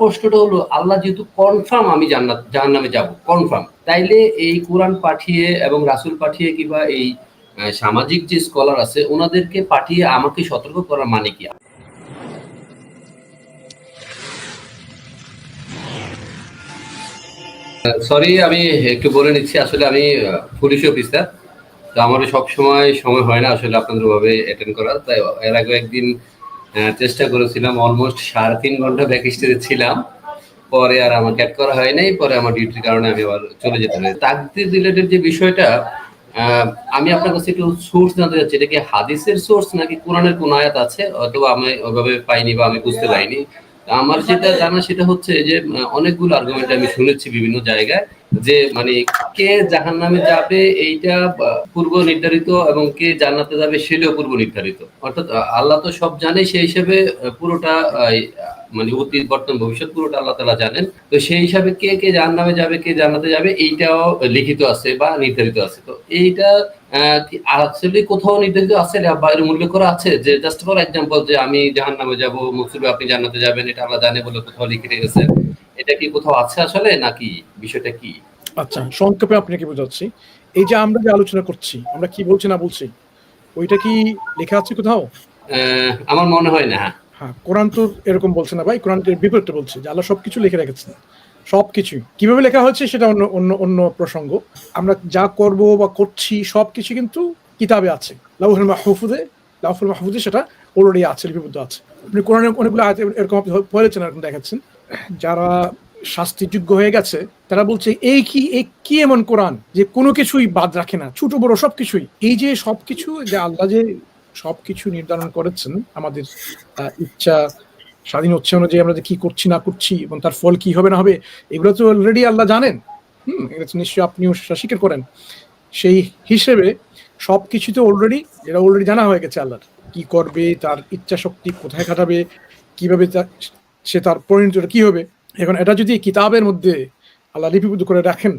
প্রশ্নটা হলো, আল্লাহ যেহেতু কনফার্ম আমি জান্নাত, জাহান্নামে যাব কনফার্ম তাইলে এই কোরআন পাঠিয়ে এবং রাসূল পাঠিয়ে কিংবা এই সামাজিক যে স্কলার আছে, ওনাদেরকে পাঠিয়ে আমাকে সতর্ক করার মানে কি? সরি আমি একটু বলে নিচ্ছি, আসলে আমি পুলিশ অফিসার তো আমার সব সময় সময় হয় না আসলে আপনাদের ভাবে অ্যাটেন্ড করার। তাই এর আগে একদিন চেষ্টা করেছিলাম অলমোস্ট সাড়ে তিন ঘণ্টা ব্যাক স্টেজে ছিলাম। পরে আর আমাকে অ্যাড করা হয় নাই পরে আমার ডিউটির কারণে আমি আবার চলে যেতে হয় তাকদির রিলেটেড যে বিষয়টা আমি আপনার কাছে একটু সোর্স জানতে চাচ্ছি, এটা কি হাদিসের সোর্স নাকি কোরআনের কোন আয়াত আছে? অথবা আমি ওইভাবে পাইনি বা আমি বুঝতে পারিনি। আমার যেটা জানা সেটা হচ্ছে যে অনেকগুলো আর্গুমেন্ট আমি শুনেছি বিভিন্ন জায়গায়। যে মানে কে জাহান নামে যাবে এইটা পূর্ব নির্ধারিত এবং কে জান্নাতে যাবে সেটাও পূর্ব নির্ধারিত। অর্থাৎ আল্লাহ তো সব জানে, সেই হিসেবে পুরোটা মানে অতীত, বর্তমান, ভবিষ্যৎ পুরোটা আল্লাহ তালা জানেন। তো সেই হিসাবে কে কে জাহান নামে যাবে, কে জান্নাতে যাবে, এইটাও লিখিত আছে বা নির্ধারিত আছে। তো এইটা আসলে কোথাও নির্ধারিত আছে বাইরে উল্লেখ করা আছে? যে জাস্ট ফর এক্সাম্পল যে আমি জাহান নামে যাব মুসুবে আপনি জান্নাতে যাবেন, এটা আল্লাহ জানে বলে কোথাও লিখে রেখেছেন। এটা কি কোথাও আছে আসলে নাকি বিষয়টা কি? আচ্ছা সংক্ষেপে আপনাকে বোঝাচ্ছি। এই যে আমরা যে আলোচনা করছি আমরা কি বলছি না বলছি ওইটা কি লেখা আছে কোথাও? আমার মনে হয় না হ্যাঁ। কোরআন তো এরকম বলছে না ভাই কোরআন এর বিপরীতটা বলছে যে আল্লাহ সবকিছু লিখে রেখেছেন। সবকিছুই। কীভাবে লেখা হয়েছে সেটা অন্য অন্য অন্য প্রসঙ্গ। আমরা যা করব বা করছি সবকিছু কিন্তু কিতাবে আছে। লাউহুল মাহফুজে লাউহুল মাহফুজে সেটা অলরেডি আছে লিপিবদ্ধ আছে। আপনি কোরআনে অনেকগুলো আয়াত এরকম আপনি পড়েছেন এরকম দেখাচ্ছেন। যারা শাস্তিযোগ্য হয়ে গেছে, তারা বলছে এই কি এই কি এমন কোরআন যে কোনো কিছুই বাদ রাখে না, ছোট বড় সবকিছুই? এই যে সবকিছু যে আল্লাহ যে সবকিছু নির্ধারণ করেছেন, আমাদের ইচ্ছা স্বাধীন হচ্ছে অনুযায়ী আমরা যে কি করছি, না করছি এবং তার ফল কি হবে, না হবে, এগুলো তো অলরেডি আল্লাহ জানেন। হুম এটা নিশ্চয়ই আপনিও স্বীকার করেন। সেই হিসেবে সবকিছু তো অলরেডি এটা অলরেডি জানা হয়ে গেছে আল্লাহর। কি করবে, তার ইচ্ছা শক্তি কোথায় খাটাবে, কীভাবে তা- সে তার পরিণতিটা কি হবে? এখন এটা যদি কিতাবের মধ্যে আল্লাহ লিপিবদ্ধ করে রাখেন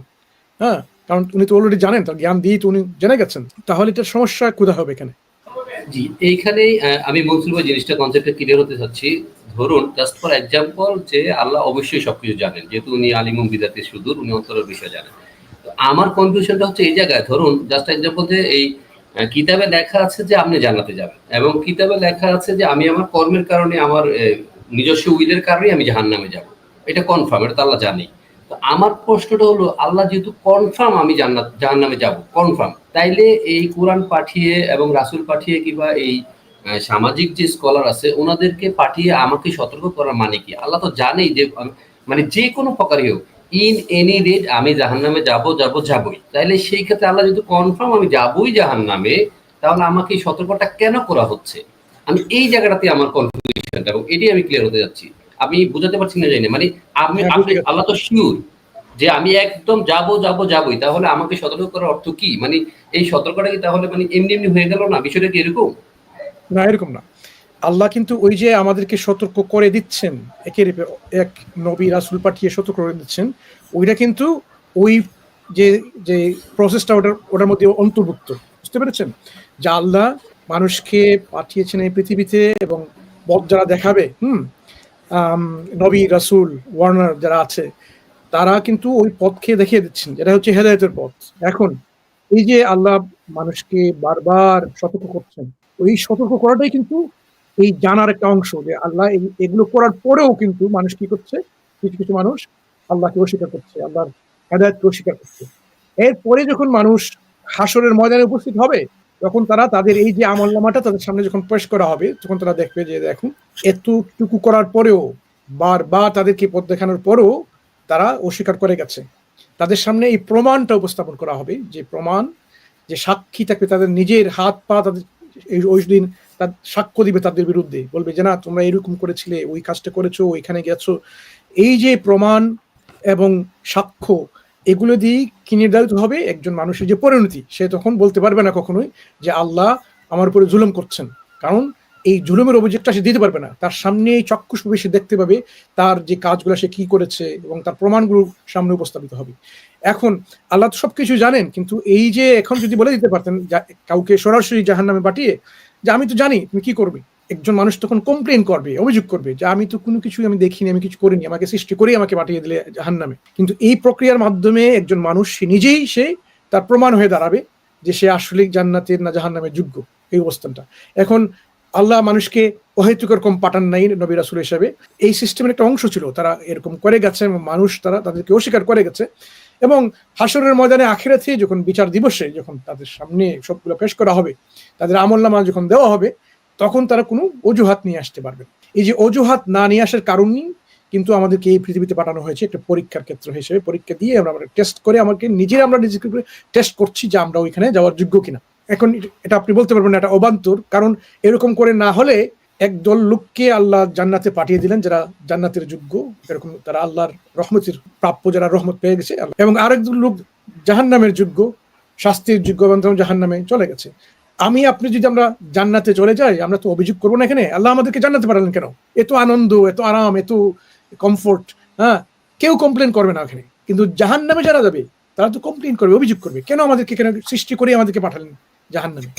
হ্যাঁ? কারণ উনি তো অলরেডি জানেন, তার জ্ঞান দিয়ে তো উনি জেনে গেছেন। তাহলে এটার সমস্যা কোথায় হবে এখানে? জি এইখানেই আমি বলছিল জিনিসটা কনসেপ্টে ক্লিয়ার হতে চাচ্ছি। ধরুন জাস্ট ফর এক্সাম্পল যে আল্লাহ অবশ্যই সবকিছু জানেন। যেহেতু উনি আলিমুম বিদাতে সুদূর, উনি অন্তরের বিষয় জানেন। আমার কনফিউশনটা হচ্ছে এই জায়গায়, ধরুন জাস্ট এক্সাম্পল যে এই কিতাবে লেখা আছে যে আপনি জানাতে যাবেন এবং কিতাবে লেখা আছে যে আমি আমার কর্মের কারণে আমার নিজস্ব উইলের কারণে আমি জাহান্নামে যাব। এটা কনফার্ম এটা তো আল্লাহ জানি। তো আমার প্রশ্নটা হলো, আল্লাহ যেহেতু কনফার্ম আমি জান্নাত জাহান্নামে যাব কনফার্ম তাইলে এই কোরআন পাঠিয়ে এবং রাসূল পাঠিয়ে কিংবা এই সামাজিক যে স্কলার আছে, ওনাদেরকে পাঠিয়ে আমাকে সতর্ক করার মানে কি? আল্লাহ তো জানেই যে মানে যে কোনো প্রকারই হোক ইন এনি রেট আমি জাহান্নামে যাব যাব, যাবই। তাইলে সেই ক্ষেত্রে আল্লাহ যেহেতু কনফার্ম আমি যাবই জাহান্নামে, তাহলে আমাকে সতর্কটা কেন করা হচ্ছে? আমি এই জায়গাটাতে আমার এবং এটাই আমি ক্লিয়ার হতে যাচ্ছি। আমি বুঝাতে পারছি না জানি মানে আমি হ্যাঁ, আপনি আল্লাহ তো শিওর যে আমি একদম যাব যাব যাবই। তাহলে আমাকে সতর্ক করার অর্থ কি? মানে এই সতর্কটা কি তাহলে মানে এমনি এমনি হয়ে গেল না? বিষয়টা কি এরকম? না এরকম না। আল্লাহ কিন্তু ওই যে আমাদেরকে সতর্ক করে দিচ্ছেন এক নবী রাসুল পাঠিয়ে সতর্ক করে দিচ্ছেন ওইটা কিন্তু ওই যে যে প্রসেসটা ওটার ওটার মধ্যে অন্তর্ভুক্ত। বুঝতে পেরেছেন? যা আল্লাহ মানুষকে পাঠিয়েছেন এই পৃথিবীতে এবং যারা দেখাবে, হুম নবী, রাসুল ওয়ার্নার যারা আছে, তারা কিন্তু ওই পথকে দেখিয়ে দিচ্ছেন, যেটা হচ্ছে হেদায়তের পথ। এখন, এই যে আল্লাহ মানুষকে বারবার সতর্ক করছেন, ওই সতর্ক করাটাই কিন্তু এই জানার একটা অংশ যে আল্লাহ এগুলো করার পরেও কিন্তু মানুষ কি করছে, কিছু কিছু মানুষ আল্লাহকে অস্বীকার করছে, আল্লাহর হেদায়তকে অস্বীকার করছে। এরপরে যখন মানুষ হাসরের ময়দানে উপস্থিত হবে তখন তারা তাদের এই যে আমল নামাটা তাদের সামনে যখন পেশ করা হবে, তখন তারা দেখবে যে দেখুন, এতটুকু করার পরেও, বারবার তাদেরকে পথ দেখানোর পরেও তারা অস্বীকার করে গেছে। তাদের সামনে এই প্রমাণটা উপস্থাপন করা হবে, যে প্রমাণ, যে সাক্ষী থাকবে তাদের নিজের হাত পা, তাদের ওই দিন তার সাক্ষ্য দিবে তাদের বিরুদ্ধে। বলবে যে, না, তোমরা এরকম করেছিলে, ওই কাজটা করেছ, ওইখানে গেছো। এই যে প্রমাণ এবং সাক্ষ্য এগুলো দিয়ে কি নির্ধারিত হবে? একজন মানুষের যে পরিণতি, সে তখন বলতে পারবে না কখনোই যে আল্লাহ আমার উপরে জুলুম করছেন। কারণ এই জুলুমের অভিযোগটা সে দিতে পারবে না। তার সামনে এই চক্ষুষভাবে সে দেখতে পাবে, তার যে কাজগুলো সে কি করেছে এবং তার প্রমাণগুলো সামনে উপস্থাপিত হবে। এখন আল্লাহ তো সবকিছু জানেন, কিন্তু এই যে এখন যদি বলে দিতে পারতেন কাউকে সরাসরি জাহান নামে পাঠিয়ে, যে আমি তো জানি তুমি কি করবে। একজন মানুষ তখন কমপ্লেন করবে, অভিযোগ করবে যে, আমি তো কোনো কিছুই আমি দেখিনি, আমি কিছু করিনি, আমাকে সৃষ্টি করেই আমাকে পাঠিয়ে দিলে জাহান্নামে। কিন্তু এই প্রক্রিয়ার মাধ্যমে একজন মানুষ, সে নিজেই সে তার প্রমাণ হয়ে দাঁড়াবে যে সে আসলে জান্নাতের না জাহান জাহান্নামের যোগ্য, এই অবস্থানটা। এখন আল্লাহ মানুষকে অহেতুক এরকম পাঠান নাই নবী রাসুল হিসাবে। এই সিস্টেমের একটা অংশ ছিল, তারা এরকম করে গেছে এবং মানুষ তারা তাদেরকে অস্বীকার করে গেছে। এবং হাসরের ময়দানে আখেরাতে যখন বিচার দিবসে যখন তাদের সামনে সবগুলো পেশ করা হবে, তাদের আমল নামা যখন দেওয়া হবে তখন তারা কোনো অজুহাত নিয়ে আসতে পারবে এই যে অজুহাত না নিয়ে আসার কারণই কিন্তু আমাদেরকে এই পৃথিবীতে পাঠানো হয়েছে একটা পরীক্ষার ক্ষেত্র হিসেবে। পরীক্ষা দিয়ে আমরা টেস্ট করে আমাকে, নিজের আমরা নিজেকে টেস্ট করছি যে আমরা ওইখানে যাওয়ার যোগ্য কিনা। এখন এটা আপনি বলতে পারবেন এটা অবান্তর, কারণ এরকম করে না হলে একদল লোককে আল্লাহ জান্নাতে পাঠিয়ে দিলেন যারা জান্নাতের যোগ্য। এরকম তারা আল্লাহর রহমতের প্রাপ্য যারা রহমত পেয়ে গেছে। এবং আরেকজন লোক জাহান্নামের যোগ্য, শাস্তির যোগ্য এবং জাহান্নামে চলে গেছে। আমি আপনি যদি আমরা জান্নাতে চলে যাই, আমরা তো অভিযোগ করব না এখানে। আল্লাহ আমাদেরকে জান্নাতে পাঠালেন কেন? এত আনন্দ, এত আরাম, এত কমফোর্ট হ্যাঁ? কেউ কমপ্লেন করবে না এখানে কিন্তু জাহান নামে যারা যাবে, তারা তো কমপ্লেন করবে, অভিযোগ করবে। কেন আমাদেরকে কেন সৃষ্টি করে আমাদেরকে পাঠালেন জাহান নামে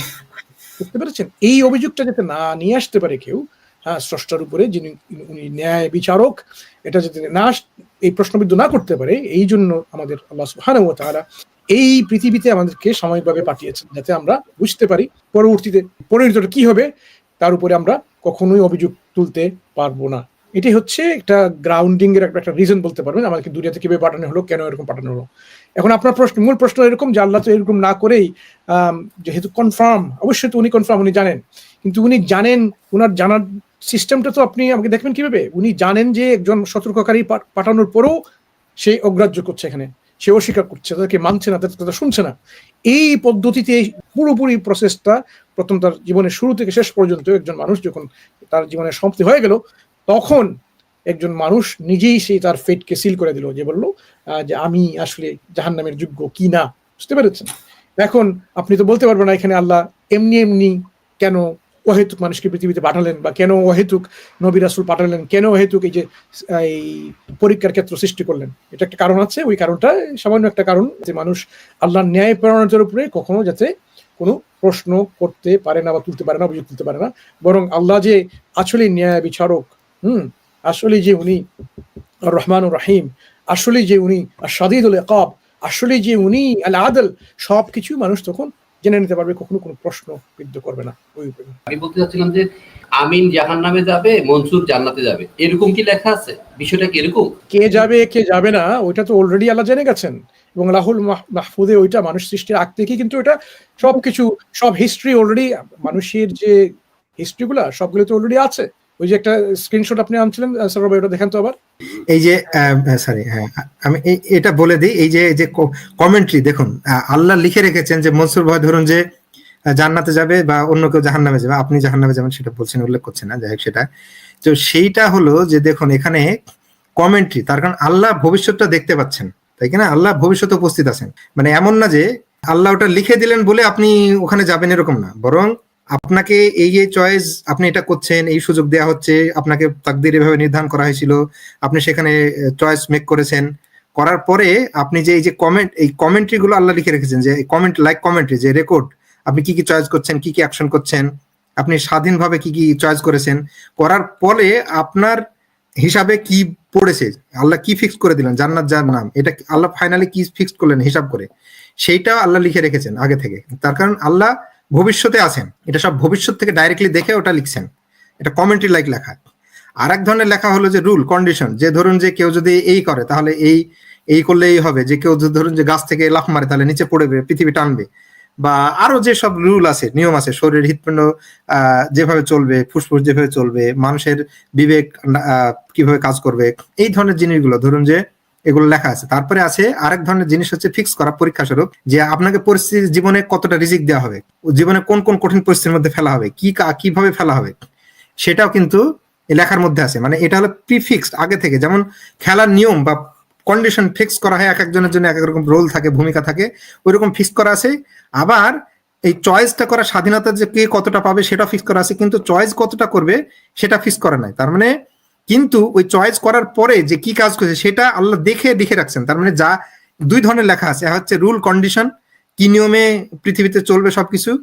বুঝতে পেরেছেন? এই অভিযোগটা যাতে না নিয়ে আসতে পারে কেউ হ্যাঁ স্রষ্টার উপরে যিনি উনি ন্যায় বিচারক, এটা যাতে না এই প্রশ্নবিদ্ধ না করতে পারে, এই জন্য আমাদের আল্লাহ ওয়া তাআলা এই পৃথিবীতে আমাদেরকে সাময়িকভাবে পাঠিয়েছেন, যাতে আমরা বুঝতে পারি পরবর্তীতে পরিণতটা কি হবে, তার উপরে আমরা কখনোই অভিযোগ তুলতে পারব না। এটি হচ্ছে একটা গ্রাউন্ডিং এর একটা রিজন বলতে পারবেন, আমাদেরকে দুনিয়াতে কীভাবে পাঠানো হলো, কেন এরকম পাঠানো হলো। এখন আপনার প্রশ্ন, মূল প্রশ্ন এরকম, যে আল্লাহ তো এরকম না করেই যেহেতু কনফার্ম অবশ্যই তো উনি কনফার্ম উনি জানেন। কিন্তু উনি জানেন, উনার জানার সিস্টেমটা তো আপনি আমাকে দেখবেন কীভাবে? উনি জানেন যে একজন সতর্ককারী পাঠানোর পরেও সে অগ্রাহ্য করছে এখানে। সে অস্বীকার করছে, তাদেরকে মানছে না, তাদের কথা শুনছে না। এই পদ্ধতিতে পুরোপুরি প্রসেসটা প্রথম তার জীবনের শুরু থেকে শেষ পর্যন্ত একজন মানুষ যখন তার জীবনের সমাপ্তি হয়ে গেল, তখন একজন মানুষ নিজেই সেই তার ফেটকে সিল করে দিল, যে বলল যে আমি আসলে জাহান্নামের যোগ্য কি না? বুঝতে পেরেছেন? এখন আপনি তো বলতে পারবেন না, এখানে আল্লাহ এমনি এমনি কেন অহেতুক মানুষকে পৃথিবীতে পাঠালেন বা কেন অহেতুক নবী রাসুল পাঠালেন? কেন অহেতুক এই যে, এই পরীক্ষার ক্ষেত্র সৃষ্টি করলেন? এটা একটা কারণ আছে। ওই কারণটা সামান্য একটা কারণ যে মানুষ আল্লাহর ন্যায় প্রেরণার উপরে কখনো যাতে কোনো প্রশ্ন করতে পারে না বা তুলতে পারে না, অভিযোগ তুলতে পারে না। বরং আল্লাহ যে আসলে ন্যায় বিচারক, হুম, আসলে যে উনি রহমান রহিম, আসলে যে উনি সাদিদুল একাব আসলে যে উনি আল আদল সব কিছু মানুষ তখন জেনে নিতে পারবে কখনো কোনো প্রশ্ন বিদ্ধ করবে না ওই আমি বলতে চাচ্ছিলাম যে আমিন জাহান নামে যাবে মনসুর জান্নাতে যাবে। এরকম কি লেখা আছে? বিষয়টা কি এরকম? কে যাবে কে যাবে না ওইটা তো অলরেডি আল্লাহ জেনে গেছেন। এবং রাহুল মাহফুদে ওইটা মানুষ সৃষ্টির আগ থেকে কিন্তু এটা সবকিছু সব হিস্ট্রি অলরেডি মানুষের যে হিস্ট্রিগুলা সবগুলো তো অলরেডি আছে। ওই যে একটা স্ক্রিনশট আপনি আনছিলেন স্যার ওটা দেখেন তো আবার। এই যে সরি হ্যাঁ আমি এটা বলে দিই, এই যে যে কমেন্ট্রি দেখুন আল্লাহ লিখে রেখেছেন যে, মনসুর ভাই ধরুন যে জান্নাতে যাবে বা অন্য কেউ জাহান্নামে যাবে, আপনি জাহান্নামে যাবেন, সেটা বলছেন, উল্লেখ করছেন না যাই হোক সেটা। তো সেইটা হলো যে, দেখুন, এখানে কমেন্ট্রি তার কারণ আল্লাহ ভবিষ্যৎটা দেখতে পাচ্ছেন, তাই কিনা আল্লাহ ভবিষ্যতে উপস্থিত আছেন। মানে এমন না যে, আল্লাহ ওটা লিখে দিলেন বলে আপনি ওখানে যাবেন এরকম না, বরং আপনাকে এই যে চয়েস আপনি এটা করছেন, এই সুযোগ দেওয়া হচ্ছে, আপনাকে তাকদির এভাবে নির্ধারণ করা হয়েছিল, আপনি সেখানে চয়েস মেক করেছেন। করার পরে আপনি যে, এই যে কমেন্ট এই কমেন্ট্রি গুলো আল্লাহ লিখে রেখেছেন যে কমেন্ট লাইক কমেন্ট্রি যে রেকর্ড আপনি কি কি চয়েস করছেন, কি কি অ্যাকশন করছেন, আপনি স্বাধীনভাবে কি কি চয়েস করেছেন, করার পরে আপনার হিসাবে কি পড়েছে, আল্লাহ কি ফিক্স করে দিলেন, জান্নাত যার নাম, এটা আল্লাহ ফাইনালি কি ফিক্স করলেন হিসাব করে, সেইটা আল্লাহ লিখে রেখেছেন আগে থেকে। তার কারণ আল্লাহ ভবিষ্যতে আছেন। এটা সব ভবিষ্যৎ থেকে ডাইরেক্টলি দেখে ওটা লিখছেন। এটা কমেন্ট্রি লাইক লেখা। আর এক ধরনের লেখা হলো যে রুল কন্ডিশন যে ধরুন যে কেউ যদি এই করে, তাহলে এই এই করলেই হবে। যে কেউ ধরুন যে গাছ থেকে লাফ মারে, তাহলে নিচে পড়বে পৃথিবী টানবে। বা আরও যে সব রুল আছে, নিয়ম আছে, শরীরের হৃৎপিণ্ড যেভাবে চলবে, ফুসফুস যেভাবে চলবে, মানুষের বিবেক কীভাবে কাজ করবে, এই ধরনের জিনিসগুলো, ধরুন যে এগুলো লেখা আছে। তারপরে আছে আরেক ধরনের জিনিস হচ্ছে ফিক্স করা পরীক্ষা স্বরূপ, যে আপনাকে পরিস্থিতি জীবনে কতটা রিজিক দেওয়া হবে, জীবনে কোন কোন কঠিন পরিস্থিতির মধ্যে ফেলা হবে, কি কীভাবে ফেলা হবে, সেটাও কিন্তু লেখার মধ্যে আছে। মানে এটা হলো প্রিফিক্সড আগে থেকে। যেমন খেলার নিয়ম বা কন্ডিশন ফিক্স করা হয় এক একজনের জন্য এক এক রকম রোল থাকে, ভূমিকা থাকে, ওইরকম ফিক্স করা আছে। আবার এই চয়েসটা করার স্বাধীনতা যে কে কতটা পাবে সেটা ফিক্স করা আছে, কিন্তু চয়েস কতটা করবে সেটা ফিক্স করা নাই। তার মানে কিন্তু ওই চয়েস করার পরে যে কি কাজ করছে সেটা আল্লাহ দেখে দেখে রাখছেন। তার মানে যা দুই ধরনের লেখা আছে। হচ্ছে রুল কন্ডিশন কি নিয়মে পৃথিবীতে চলবে সবকিছু,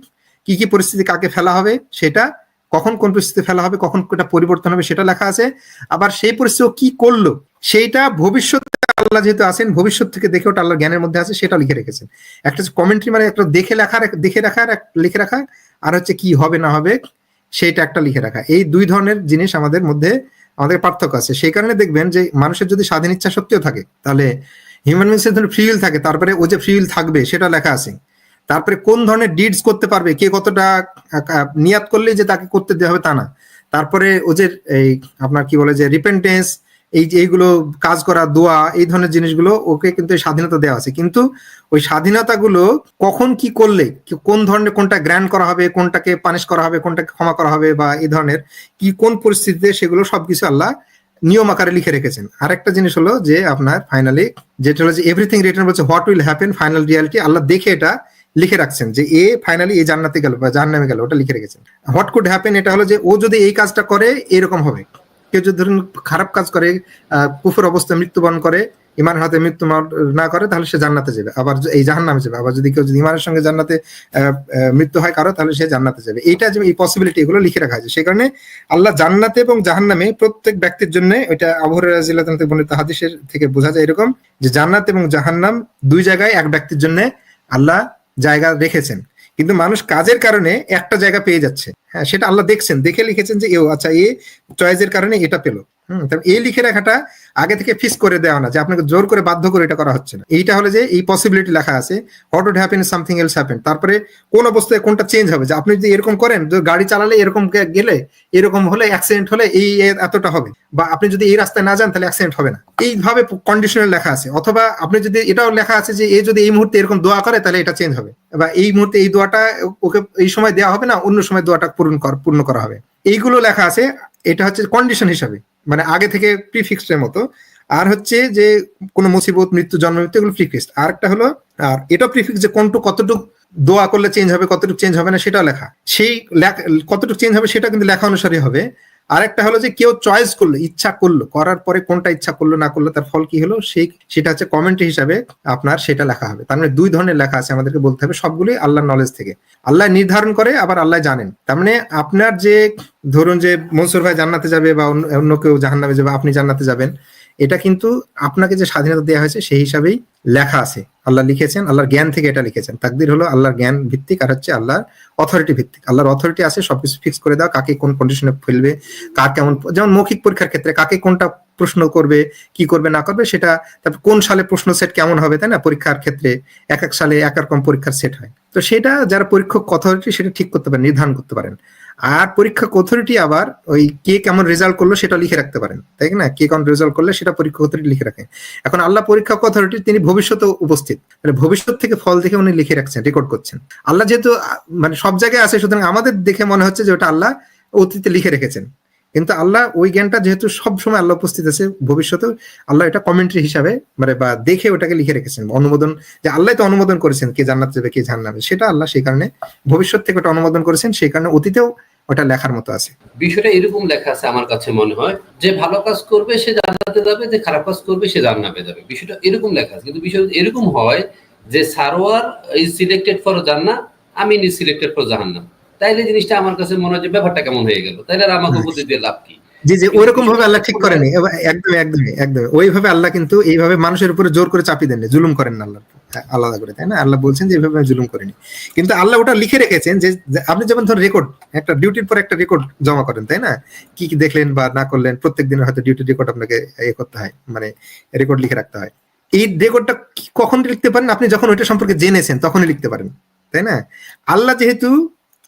কি কি পরিস্থিতি কাকে ফেলা হবে সেটা, কখন কোন পরিস্থিতি ফেলা হবে, কখন কোনটা পরিবর্তন হবে সেটা লেখা আছে। আবার সেই পরিস্থিতি কি করল, সেইটা ভবিষ্যতে আল্লাহ যেহেতু আছেন, ভবিষ্যৎ থেকে দেখে ওটা আল্লাহর জ্ঞানের মধ্যে আছে সেটা লিখে রেখেছেন। একটা কমেন্ট্রি মানে একটা দেখে লেখার, দেখে এক- লিখে রাখা, আর হচ্ছে কি হবে না হবে, সেটা একটা লিখে রাখা। এই দুই ধরনের জিনিস আমাদের মধ্যে আমাদের পার্থক্য আছে। সেই কারণে দেখবেন যে মানুষের যদি স্বাধীন ইচ্ছা শক্তিও থাকে, তাহলে হিউম্যান বিংসের ধরনের ফ্রি উইল থাকে, তারপরে ও যে ফ্রি উইল থাকবে, সেটা লেখা আছে। তারপরে কোন ধরনের ডিডস করতে পারবে, কে কতটা নিয়াত করলে যে তাকে করতে দেওয়া হবে তা না। তারপরে ও যে এই আপনার কি বলে যে রিপেন্টেন্স এই যে এইগুলো কাজ করা, দোয়া, এই ধরনের জিনিসগুলো ওকে কিন্তু এই স্বাধীনতা দেওয়া আছে। কিন্তু ওই স্বাধীনতাগুলো কখন কি করলে, কোন ধরনের কোনটা গ্র্যান্ড করা হবে, কোনটাকে পানিশ করা হবে, কোনটাকে ক্ষমা করা হবে বা এই ধরনের কি কোন পরিস্থিতিতে সেগুলো সবকিছু আল্লাহ নিয়ম আকারে লিখে রেখেছেন। আরেকটা জিনিস হলো যে আপনার ফাইনালি যেটা হলো যে এভরিথিং রিটার্ন বলছে what will happen final reality আল্লাহ দেখে এটা লিখে রাখছেন যে এ ফাইনালি এই জান্নাতে গেল বা জাহান্নামে গেল, ওটা লিখে রেখেছেন। হোয়াট কুড হ্যাপেন এটা হলো যে ও যদি এই কাজটা করে, এরকম হবে। কেউ যদি ধরুন খারাপ কাজ করে কুফর অবস্থায় মৃত্যুবরণ করে, ইমানের হাতে মৃত্যু না করে, তাহলে সে জান্নাতে যাবে। আবার এই জাহান্নামে যাবে। আবার যদি কেউ যদি ইমানের সঙ্গে জান্নাতে মৃত্যু হয় কারও, তাহলে সে জান্নাতে যাবে। এইটা যে এই পসিবিলিটি এগুলো লিখে রাখা হয়েছে। সেই কারণে আল্লাহ জান্নাতে এবং জাহান্নামে প্রত্যেক ব্যক্তির জন্য ওইটা আবহর রাজিল্লাহ থেকে বর্ণিত হাদিসের থেকে বোঝা যায় এরকম যে জান্নাত এবং জাহান্নাম দুই জায়গায় এক ব্যক্তির জন্য আল্লাহ জায়গা রেখেছেন। কিন্তু মানুষ কাজের কারণে একটা জায়গা পেয়ে যাচ্ছে। হ্যাঁ সেটা আল্লাহ দেখছেন। দেখে লিখেছেন যে, এও আচ্ছা এ চয়েসের কারণে এটা পেল। হম এই লিখে রাখাটা আগে থেকে ফিক্স করে দেওয়া না, যে আপনাকে জোর করে বাধ্য করে এটা করা হচ্ছে না। এইটা হলো যে, এই পসিবিলিটি লেখা আছে what would happen something else happen তারপরে কোন অবস্থায় কোনটা চেঞ্জ হবে? যে আপনি যদি এরকম করেন গাড়ি চালালে এরকম গেলে, এরকম হলে অ্যাক্সিডেন্ট হলে এই এতটা হবে। বা আপনি যদি এই রাস্তায় না যান, তাহলে অ্যাক্সিডেন্ট হবে না। এইভাবে কন্ডিশনাল লেখা আছে। অথবা আপনি যদি এটাও লেখা আছে যে, এ যদি এই মুহূর্তে এরকম দোয়া করে, তাহলে এটা চেঞ্জ হবে। বা এই মুহূর্তে এই দোয়াটা ওকে এই সময় দেওয়া হবে না, অন্য সময় দোয়াটা পূরণ কর, পূর্ণ করা হবে। এইগুলো লেখা আছে, এটা হচ্ছে কন্ডিশন হিসাবে মানে আগে থেকে প্রিফিক্সড এর মতো। আর হচ্ছে যে কোনো মুসিবত, মৃত্যু, জন্ম, মৃত্যু, এগুলো প্রিফিক্সড আর একটা হলো, আর এটা প্রিফিক্স যে কোনটু কতটুকু দোয়া করলে চেঞ্জ হবে, কতটুকু চেঞ্জ হবে না, সেটাও লেখা। সেই কতটুকু চেঞ্জ হবে, সেটা কিন্তু লেখা অনুসারে হবে। আরেকটা হলো যে কেউ চয়েস করল, ইচ্ছা করল, করার পরে কোনটা ইচ্ছা করল, না করল, তার ফল কি হলো, সেই, সেটা হচ্ছে কমেন্ট হিসাবে আপনার সেটা লেখা হবে। তার মানে দুই ধরনের লেখা আছে আমাদেরকে বলতে হবে, সবগুলি আল্লাহর নলেজ থেকে। আল্লাহ নির্ধারণ করে, আবার আল্লাহ জানেন। তার মানে আপনার যে, ধরুন যে মনসুর ভাই জান্নাতে যাবে বা অন্য কেউ জাহান্নামে যাবে, আপনি জান্নাতে যাবেন। এটা কিন্তু আপনাকে যে স্বাধীনতা দেওয়া হয়েছে সেই হিসাবেই লেখা আছে। আল্লাহ লিখেছেন, আল্লাহর জ্ঞান থেকে এটা লিখেছেন। তাকদির হলো আল্লাহর জ্ঞান ভিত্তিক আর হচ্ছে আল্লাহর অথরিটি ভিত্তিক। আল্লাহর অথরিটি আছে, সবকিছু ফিক্স করে দেওয়া কাকে কোন কন্ডিশনে ফেলবে, কার কেমন যেমন মৌখিক পরীক্ষার ক্ষেত্রে কাকে কোনটা প্রশ্ন করবে, কি করবে, না করবে, সেটা তারপর কোন সালে প্রশ্ন সেট কেমন হবে, তাই না? পরীক্ষার ক্ষেত্রে এক এক সালে এক রকম পরীক্ষার সেট হয়। তো সেটা যারা পরীক্ষক অথরিটি সেটা ঠিক করতে পারেন, নির্ধারণ করতে পারেন। আর পরীক্ষা কথরিটি আবার ওই কে কেমন রেজাল্ট করল সেটা লিখে রাখতে পারেন, তাই না? কে কেমন রেজাল্ট করলে সেটা পরীক্ষা কথরিটি লিখে রাখেন এখন আল্লাহ পরীক্ষা কথরিটি তিনি ভবিষ্যতে উপস্থিত। মানে ভবিষ্যৎ থেকে ফল দেখে উনি লিখে রাখছেন রেকর্ড করছেন। আল্লাহ যেহেতু মানে সব জায়গায় আছে, সুতরাং আমাদের দেখে মনে হচ্ছে যে ওটা আল্লাহ অতীতে লিখে রেখেছেন। কিন্তু আল্লাহ ওই জ্ঞানটা যেহেতু সব সময় আল্লাহ উপস্থিত আছে ভবিষ্যতে আল্লাহ এটা কমেন্ট্রি হিসাবে মানে বা দেখে ওটাকে লিখে রেখেছেন। অনুমোদন যে আল্লাহ তো অনুমোদন করেছেন, কে জান্নাত যাবে, কে জাহান্নামে সেটা আল্লাহ সেই কারণে ভবিষ্যৎ থেকে ওটা অনুমোদন করেছেন, সেই কারণে অতীতেও ওটা লেখার মতো আছে। বিষয়টা এরকম লেখা আছে আমার কাছে মনে হয়, যে ভালো কাজ করবে সে জান্নাতে যাবে, যে খারাপ কাজ করবে সে জান্নাতে যাবে। বিষয়টা এরকম লেখা আছে, কিন্তু বিষয় এরকম হয় যে সারোয়ার ইজ সিলেক্টেড ফর জান্নাত আমি ইজ সিলেক্টেড ফর জাহান্নাম। তাইলে জিনিসটা আমার কাছে মনে হয় ব্যাপারটা কেমন হয়ে গেল? তাইলে আর আমাকে উপদেশ দিয়ে লাভ কি? জি জি ওইরকম ভাবে আল্লাহ ঠিক করেনি। এবার একদমই একদমই একদমই ওইভাবে আল্লাহ কিন্তু এইভাবে মানুষের উপরে জোর করে চাপিয়ে দেননি, জুলুম করেন না আল্লাহ আলাদা করে, তাই না? আল্লাহ বলছেন যে এইভাবে জুলুম করিনি। কিন্তু আল্লাহ ওটা লিখে রেখেছেন যে আপনি যেমন ধর রেকর্ড একটা ডিউটির পর একটা রেকর্ড জমা করেন, তাই না? কি কি দেখলেন বা না করলেন, প্রত্যেক দিনের হয়তো ডিউটি রেকর্ড আপনাকে এ করতে হয় মানে রেকর্ড লিখে রাখতে হয়। এই রেকর্ডটা কখন লিখতে পারেন? আপনি যখন ওইটা সম্পর্কে জেনেছেন, তখনই লিখতে পারেন, তাই না? আল্লাহ যেহেতু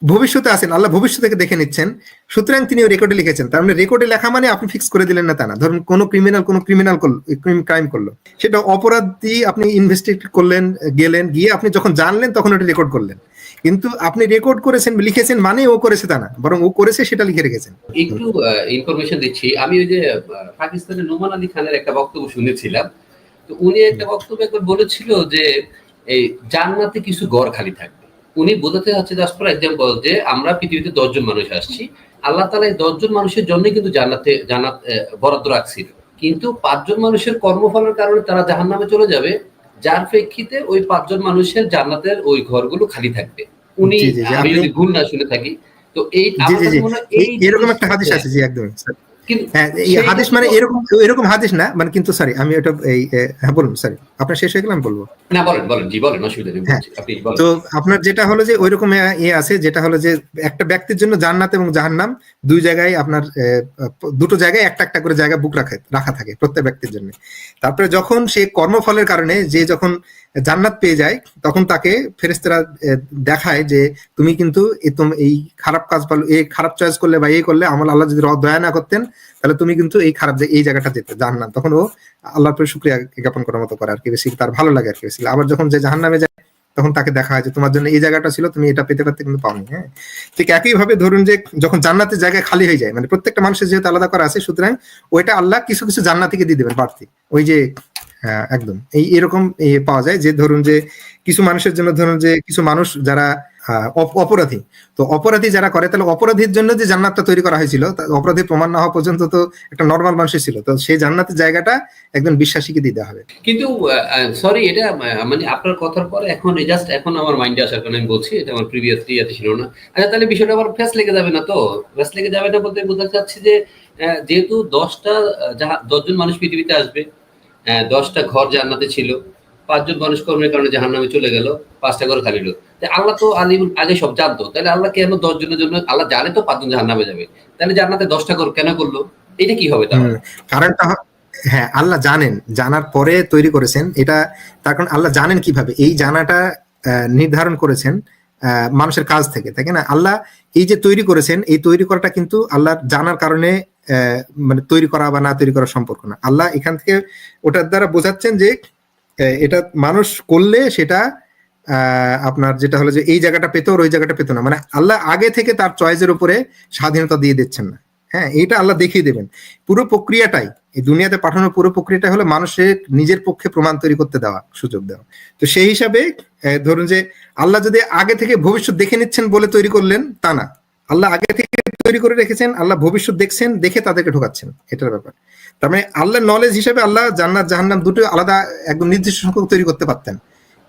ভবিষ্যতে আছেন, আল্লাহ ভবিষ্যৎ থেকে দেখে নিচ্ছেন। সুতরাং তিনি ওই রেকর্ডে লিখেছেন। তার মানে রেকর্ডে লেখা মানে আপনি ফিক্স করে দিলেন না তা না। ধরুন কোনো ক্রিমিনাল কোনো ক্রিমিনাল ক্রাইম করল। সেটা অপরাধী আপনি ইনভেস্টিগেট করলেন, গেলেন, গিয়ে আপনি যখন জানলেন তখন ওটা রেকর্ড করলেন। কিন্তু আপনি রেকর্ড করেছেন, লিখেছেন মানে ও করেছে তা না। বরং ও করেছে সেটা লিখে রেখেছেন। একটু ইনফরমেশন দিচ্ছি। আমি ওই যে পাকিস্তানের নোমান আলী খানের একটা বক্তব্য শুনেছিলাম। তো উনি একটা বক্তব্য একবার বলেছিল যে, এই জান্নাতে কিছু গড় খালি থাকবে। উনি বোঝাতে হচ্ছে জাস্ট ফর এক্সাম্পল যে আমরা পৃথিবীতে দশজন মানুষ আসছি। আল্লাহ তালা এই দশজন মানুষের জন্যই কিন্তু জান্নাতে জান্নাত বরাদ্দ রাখছিল। কিন্তু পাঁচজন মানুষের কর্মফলের কারণে তারা জাহান্নামে চলে যাবে যার প্রেক্ষিতে ওই পাঁচজন মানুষের জান্নাতের ওই ঘরগুলো খালি থাকবে। উনি আমি যদি ভুল না শুনে থাকি তো এই- এরকম একটা হাদিস আছে জি একদম। হ্যাঁ হাদিস মানে এরকম এরকম হাদিস না মানে কিন্তু সরি আমি ওটা এই হ্যাঁ বলুন সরি আপনার শেষ হয়ে গেলাম বলব না বলেন বলেন জি বলেন অসুবিধা নেই হ্যাঁ। আপনি তো আপনার যেটা হলো যে ওইরকম ইয়ে আছে যেটা হলো যে একটা ব্যক্তির জন্য জান্নাত এবং জাহান্নাম দুই জায়গায় আপনার দুটো জায়গায় একটা একটা করে জায়গা বুক রাখে রাখা থাকে প্রত্যেক ব্যক্তির জন্য তারপরে যখন সে কর্মফলের কারণে যে যখন জান্নাত পেয়ে যায়, তখন তাকে ফেরেস্তারা দেখায় যে তুমি কিন্তু এই খারাপ কাজ পালো এই খারাপ চয়েস করলে বা এই করলে আমার আল্লাহ যদি দয়া না করতেন, তাহলে তুমি কিন্তু এই খারাপ এই জায়গাটা যেতে, জাহান্নাম। তখন ও আল্লাহর পরে শুক্রিয়া জ্ঞাপন করার মতো করে আর কি বেশি তার ভালো লাগে আর কি বেশি। আবার যখন যে জাহান্নামে যায়, তখন তাকে দেখা হয় যে তোমার জন্য এই জায়গাটা ছিল, তুমি এটা পেতে পারতে কিন্তু পাওনি হ্যাঁ। ঠিক একইভাবে ধরুন যে যখন জান্নাতের জায়গায় খালি হয়ে যায় মানে প্রত্যেকটা মানুষের যেহেতু আলাদা করা আছে, সুতরাং ওইটা আল্লাহ কিছু কিছু জান্নাতিকে দিয়ে দেবেন বাড়তি। ওই যে হ্যাঁ একদম। এই, এরকম পাওয়া যায় যে ধরুন যে কিছু মানুষের জন্য ধরুন যে কিছু মানুষ যারা অপরাধী, তো অপরাধী যারা করে তাহলে অপরাধীর জন্য যে জান্নাতটা তৈরি করা হয়েছিল অপরাধী প্রমাণ না হওয়া পর্যন্ত তো একটা নর্মাল মানুষের ছিল, তো সেই জান্নাতের জায়গাটা একজন বিশ্বাসীকে দিতে হবে। কিন্তু সরি এটা মানে আপনার কথার পরে এখন জাস্ট এখন আমার মাইন্ডে আসার কারণে আমি বলছি, এটা আমার প্রিভিয়াসলি এতে ছিল না। আচ্ছা তাহলে বিষয়টা আবার ফ্যাস লেগে যাবে না তো? ফ্যাস লেগে যাবে না বলতে বোঝাতে চাচ্ছি যে যেহেতু দশটা যাহা- দশজন মানুষ পৃথিবীতে আসবে দশটা ঘর জান্নাতে ছিল। পাঁচজন মানুষ কর্মের কারণে জাহান্নামে চলে গেল, পাঁচটা ঘর খালি হলো আল্লাহ তো আলিম আগে সব জানতো। তাহলে আল্লাহ কেন দশ জনের জন্য আল্লাহ জানে তো পাঁচজন জাহান্নামে যাবে। তাহলে জান্নাতে দশটা ঘর কেন করল? এটা কি হবে কারণটা হ্যাঁ আল্লাহ জানেন। জানার পরে তৈরি করেছেন। এটা তার কারণ আল্লাহ জানেন কীভাবে। এই জানাটা নির্ধারণ করেছেন মানুষের কাজ থেকে। তাই না? আল্লাহ এই যে তৈরি করেছেন, এই তৈরি করাটা কিন্তু আল্লাহ জানার কারণে মানে তৈরি করা বা না তৈরি করা সম্পর্ক না। আল্লাহ এখান থেকে ওটার দ্বারা বোঝাচ্ছেন যে এটা মানুষ করলে সেটা আপনার যেটা হলো যে এই জায়গাটা পেতো ওই জায়গাটা পেতো না। মানে আল্লাহ আগে থেকে তার চয়েসের উপরে স্বাধীনতা দিয়ে দিচ্ছেন না। হ্যাঁ এটা আল্লাহ দেখিয়ে দেবেন। পুরো প্রক্রিয়াটাই, এই দুনিয়াতে পাঠানোর পুরো প্রক্রিয়াটা হলো মানুষের নিজের পক্ষে প্রমাণ তৈরি করতে দেওয়া, সুযোগ দেওয়া। তো সেই হিসাবে ধরুন যে আল্লাহ যদি আগে থেকে ভবিষ্যৎ দেখে নিচ্ছেন বলে তৈরি করলেন, তা না। আল্লাহ আগে থেকে তৈরি করে রেখেছেন, আল্লাহ ভবিষ্যৎ দেখছেন, দেখে তাদেরকে ঢোকাচ্ছেন। এটার ব্যাপার। তার মানে আল্লাহ নলেজ হিসেবে আল্লাহ জান্নাত, জাহান্নাম দুটো আলাদা একদম নির্দিষ্ট সংখ্যক তৈরি করতে পারতেন।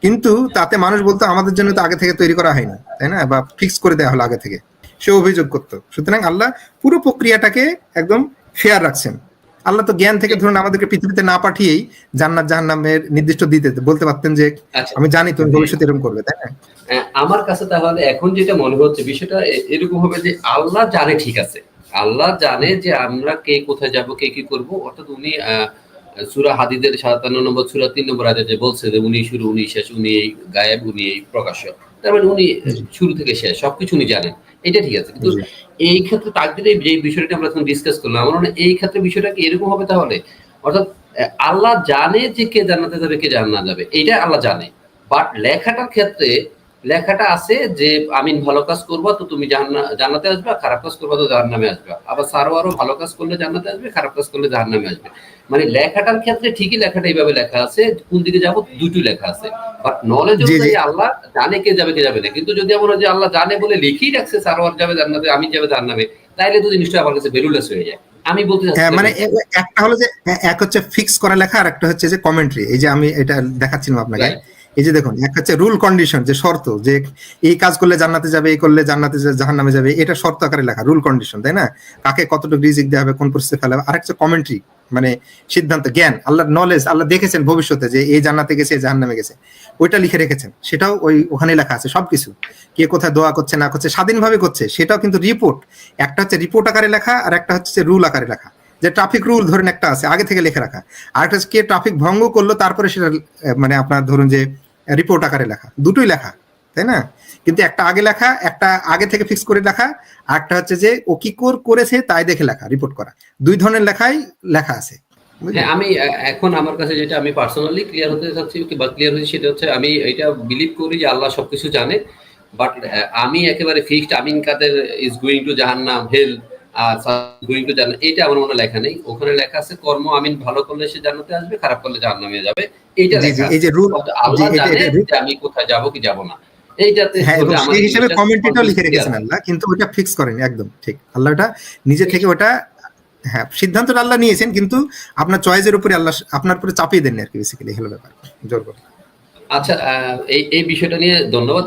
কিন্তু তাতে মানুষ বলতো, আমাদের জন্য তো আগে থেকে তৈরি করা হয়নি তাই না? বা ফিক্স করে দেওয়া হলো আগে থেকে। সে অভিযোগ করতো। সুতরাং আল্লাহ পুরো প্রক্রিয়াটাকে একদম ফেয়ার রাখছেন। আল্লাহ তো জ্ঞান থেকে ধরুন আমাদেরকে পৃথিবীতে না পাঠিয়েই জান্নাত জাহান্নামের নির্দিষ্ট দিতে বলতে পারতেন যে আচ্ছা। আমি জানি তুমি ভবিষ্যতে এরকম করবে তাই না? আহ, আমার কাছে তাহলে এখন যেটা মনে হচ্ছে বিষয়টা এরকম হবে যে আল্লাহ জানে ঠিক আছে। আল্লাহ জানে যে আমরা কে কোথায় যাব কে কি করব অর্থাৎ উনি সুরা হাদিদের সাতান্ন নম্বর, সুরা তিন নম্বর আয়াতে বলছে যে, উনি শুরু, উনি শেষ, উনি এই গায়েব, উনি এই প্রকাশ্য তার মানে উনি শুরু থেকে শেষ, সবকিছু উনি জানেন। এটা ঠিক আছে। কিন্তু এই ক্ষেত্রে তাকদিরে যে বিষয়টা আমরা এখন ডিসকাস করলাম, আমার মনে এই ক্ষেত্রে বিষয়টা কি এরকম হবে তাহলে? অর্থাৎ আল্লাহ জানে যে কে জান্নাতে যাবে, কে জান্নাত যাবে এটা আল্লাহ জানে। বাট লেখাটার ক্ষেত্রে লেখাটা আছে যে আমি ভালো কাজ করব তো তুমি জান্নাতে আসবে খারাপ কাজ করব তো জাহান্নামে আসবে। আবার সারো আরও ভালো কাজ করলে জান্নাতে আসবে খারাপ কাজ করলে জাহান্নামে আসবে। মানে লেখাটার ক্ষেত্রে ঠিকই লেখাটা এইভাবে লেখা আছে কোন দিকে যাব দুটো লেখা আছে। But knowledge. অনুযায়ী আল্লাহ জানে কে যাবে কে যাবে না। কিন্তু যদি হয় যে আল্লাহ জানে বলে লিখেই রাখছে সারোয়ার যাবে জান্নাতে আমি যাবে জাহান্নামে তাইলে তো জিনিসটা আমার কাছে ভ্যালুলেস হয়ে যায়। আমি বলতে চাচ্ছি হ্যাঁ মানে একটা হলো যে এ- এক হচ্ছে ফিক্স করা লেখা আর একটা হচ্ছে যে কমেন্ট্রি এই যে আমি এটা দেখাচ্ছিলাম আপনাকে. এই যে দেখুন, এক হচ্ছে রুল কন্ডিশন যে শর্ত, যে এই কাজ করলে জান্নাতে যাবে, এই করলে জান্নাতে জাহান নামে যাবে, এটা শর্ত আকারে লেখা রুল কন্ডিশন তাই না? কাকে কতটুকু রিজিক দেওয়া হবে, কোন পরিস্থিতি ফেলা হবে আর একটা কমেন্ট্রি মানে সিদ্ধান্ত, জ্ঞান, আল্লাহর নলেজ আল্লাহ দেখেছেন ভবিষ্যতে যে এই জান্নাতে গেছে, এই জাহান নামে গেছে। ওইটা লিখে রেখেছেন। সেটাও ওই ওখানে লেখা আছে, সবকিছু। কে কোথায় দোয়া করছে, না করছে, স্বাধীনভাবে করছে, সেটাও কিন্তু রিপোর্ট একটা হচ্ছে রিপোর্ট আকারে লেখা, আর একটা হচ্ছে রুল আকারে লেখা। যে ট্রাফিক রুল ধরেন একটা আছে, আগে থেকে লিখে রাখা। আর একটা হচ্ছে কে ট্রাফিক ভঙ্গ করল, তারপরে সেটা মানে আপনার ধরুন যে রিপোর্ট আকারে লেখা। দুটোই লেখা, তাই না? কিন্তু একটা আগে লেখা, একটা আগে থেকে ফিক্স করে লেখা একটা হচ্ছে যে ও কি কর, করেছে তাই দেখে লেখা রিপোর্ট করা। দুই ধরনের লেখাই লেখা আছে? হ্যাঁ আমি এখন আমার কাছে যেটা আমি পার্সোনালি ক্লিয়ার হতে চাচ্ছি বা ক্লিয়ার হয়েছে সেটা হচ্ছে আমি এটা বিলিভ করি যে আল্লাহ সবকিছু জানে বাট আমি একেবারে fixed Amin Kader is going to জাহান্নাম হেল গোয়িং টু জান্নাত আমার মনে লেখা নেই। ওখানে লেখা আছে কর্ম আমিন ভালো করলে সে জান্নাতে আসবে খারাপ করলে জাহান্নামে যাবে। এইটা লেখা এই যে রুল আল্লাহ জানে যে আমি কোথায় যাব কি যাব না। এইটাতে হ্যাঁ এবং বললে আমার সেই হিসেবে জিনিসটা লিখে রেখেছেন আল্লাহ কিন্তু ওটা ফিক্স করেনি একদম ঠিক। আল্লাহ ওটা নিজে থেকে ওটা হ্যাঁ সিদ্ধান্তটা আল্লাহ নিয়েছেন কিন্তু আপনার চয়েসের উপরে আল্লাহ আপনার উপরে চাপিয়ে দেননি আর কি বেসিক্যালি হলো ব্যাপার। জোর করে। আচ্ছা আহ, এই এই বিষয়টা নিয়ে ধন্যবাদ।